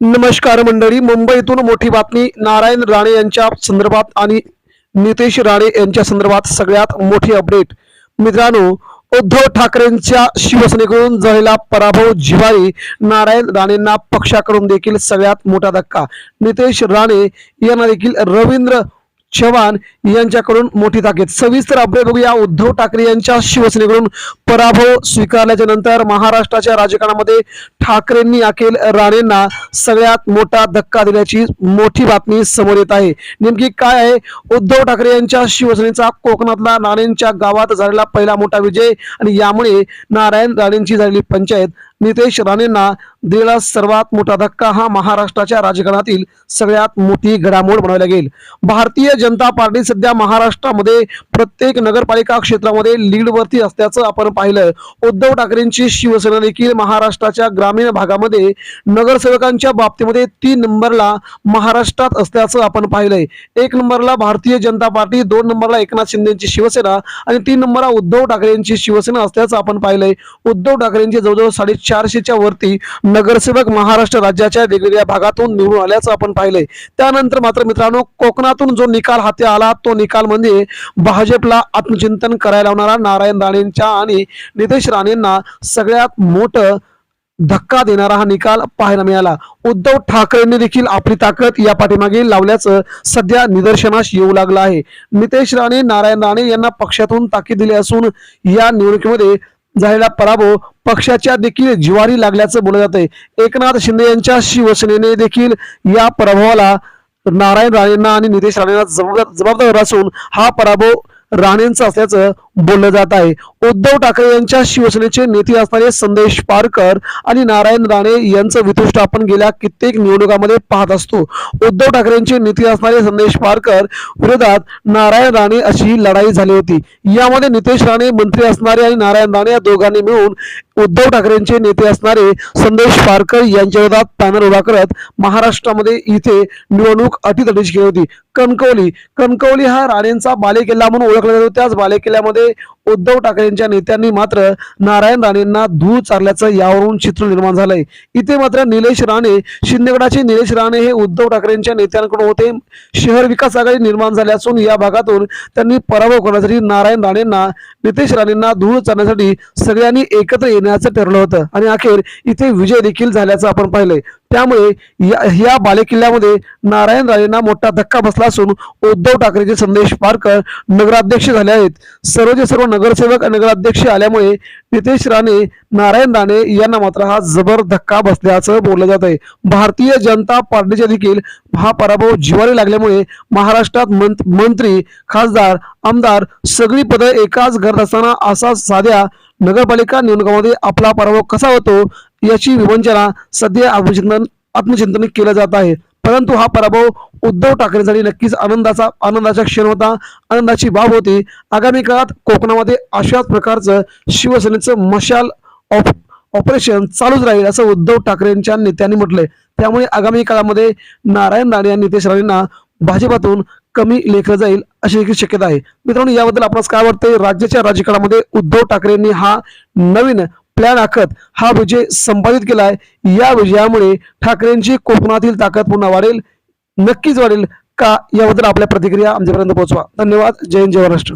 नमस्कार मंडळी मुंबईतून मोठी बातमी नारायण राणे यांच्या संदर्भात आणि नितेश राणे यांच्या संदर्भात सगळ्यात मोठी अपडेट. मित्रांनो उद्धव ठाकरेंच्या शिवसेनेकडून झालेला पराभव जिव्हारी नारायण राणेंना पक्षाकडून देखील सगळ्यात मोठा धक्का. नितेश राणे यांना देखील रवींद्र चव्हाण यांच्याकडून मोठी ताकीद. सविस्तर अपडेट बघूया. उद्धव ठाकरे यांच्या शिवसेनेकडून पराभव स्वीकारल्याच्या नंतर महाराष्ट्राच्या राजकारणामध्ये ठाकरेंनी अखेर राणेंना सगळ्यात मोठा धक्का दिल्याची मोठी बातमी समोर येत आहे. नेमकी काय आहे? उद्धव ठाकरे यांच्या शिवसेनेचा कोकणातला राणेंच्या गावात झालेला पहिला मोठा विजय आणि यामुळे नारायण राणेंची झालेली पंचायत नितेश राणेंना दिलेला सर्वात मोठा धक्का हा महाराष्ट्राच्या राजकारणातील सगळ्यात मोठी घडामोड बनवला गेल भारतीय जनता पार्टी सध्या महाराष्ट्रामध्ये प्रत्येक नगरपालिका क्षेत्रामध्ये लीडवरती असल्याचं आपण पाहिलं उद्धव ठाकरेंची शिवसेना देखील महाराष्ट्राच्या ग्रामीण भागामध्ये नगरसेवकांच्या बाबतीमध्ये तीन नंबरला महाराष्ट्रात असल्याचं आपण पाहिलंय. एक नंबरला भारतीय जनता पार्टी दोन नंबरला एकनाथ शिंदेची शिवसेना आणि तीन नंबरला उद्धव ठाकरेंची शिवसेना असल्याचं आपण पाहिलंय. उद्धव ठाकरेंची जवळजवळ साडेचारशेच्या वरती नगरसेवक महाराष्ट्र राज्याच्या वेगवेगळ्या भागातून निवडून आल्याचं आपण पाहिलंय. त्यानंतर मात्र मित्रांनो कोकणातून जो निकाल हाती आला तो निकाल म्हणजे भाजपला आत्मचिंतन करायला लावणारा नारायण राणेंच्या आणि नितेश राणेंना सगळ्यात मोठं धक्का देणारा हा निकाल पाहायला मिळाला. उद्धव ठाकरेंनी देखील आपली ताकद या पाठीमागे लावल्याचं सध्या निदर्शनास येऊ लागलं आहे. नितेश राणे नारायण राणे यांना पक्षातून ताकीद दिली असून या निवडणुकीमध्ये झालेला पराभव पक्षाच्या देखील जिवारी लागल्याचं बोललं जात आहे एकनाथ शिंदे यांच्या शिवसेनेने देखील या पराभवाला नारायण राणेंना आणि नितेश राणेंना जबाबदार जबाबदार असून हा पराभव राणेंचा असल्याचं बोललं जात आहे. उद्धव ठाकरे यांच्या शिवसेनेचे नेते असणारे संदेश पारकर आणि नारायण राणे यांचं वितुष्ट आपण गेल्या कित्येक निवडणुकामध्ये पाहत असतो. उद्धव ठाकरेंचे नेते असणारे संदेश पारकर विरोधात नारायण राणे अशी ही लढाई झाली होती. यामध्ये नितेश राणे मंत्री असणारे आणि नारायण राणे या दोघांनी मिळून उद्धव ठाकरेंचे नेते असणारे संदेश पारकर यांच्या विरोधात पॅनल उभा करत महाराष्ट्रामध्ये इथे निवडणूक अटीतटीची केली होती. कणकवली कणकवली हा राणेंचा बालेकिल्ला म्हणून ओळखला जातो. त्याच बालेकिल्ल्यामध्ये उद्धव ठाकरेंच्या नेत्यांनी मात्र नारायण राणेंना धूळ चारल्याचं यावरून चित्र निर्माण झालंय. इथे मात्र निलेश राणे शिंदेगडाचे निलेश राणे हे उद्धव ठाकरेंच्या नेत्यांकडून होते. शहर विकास आघाडी निर्माण झाली असून या भागातून त्यांनी पराभव करण्यासाठी नारायण राणेंना नितेश राणेंना धूळ चारण्यासाठी सगळ्यांनी एकत्र येण्याचं ठरलं होतं. आणि अखेर इथे विजय देखील झाल्याचं आपण पाहिलंय. त्यामुळे या या बालेकिल्ल्यामध्ये नारायण राणेंना मोठा धक्का बसला असून उद्धव ठाकरेचे संदेश पारकर नगराध्यक्ष झाले आहेत. सर्वचे सर्व नगरसेवक नगराध्यक्ष आल्यामुळे नितेश राणे नारायण राणे यांना मात्र हा जबर धक्का बसल्याचं बोललं जात आहे भारतीय जनता पार्टीचे देखील हा पराभव जिवारी लागल्यामुळे महाराष्ट्रात मंत्री खासदार आमदार सगळी पदं एकाच घरात असताना असा साध्या नगरपालिका निवडणुकामध्ये आपला पराभव कसा होतो याची विवंचना सध्या आत्मचिंतन आत्मचिंतन केलं जात आहे. परंतु हा पराभव उद्धव ठाकरेंसाठी नक्कीच आनंदाचा आनंदाचा क्षण होता. आनंदाची बाब होती. आगामी काळात कोकणामध्ये अशाच प्रकारचं शिवसेनेचं मशाल ऑप ऑपरेशन चालूच राहील असं उद्धव ठाकरेंच्या नेत्यांनी म्हटलंय. त्यामुळे आगामी काळामध्ये नारायण राणे या नितेश राणेंना भाजपातून कमी लेखलं जाईल अशी देखील शक्यता आहे. मित्रांनो याबद्दल आपणास काय वाटतंय? राज्याच्या राजकारणामध्ये उद्धव ठाकरेंनी हा नवीन प्लॅन आखत हा विजय संपादित केलाय. या विजयामुळे ठाकरेंची कोकणातील ताकद पुन्हा वाढेल. नक्कीच वाढेल का? याबद्दल आपल्या प्रतिक्रिया आमच्यापर्यंत पोहोचवा. धन्यवाद. जय हिंद जय महाराष्ट्र.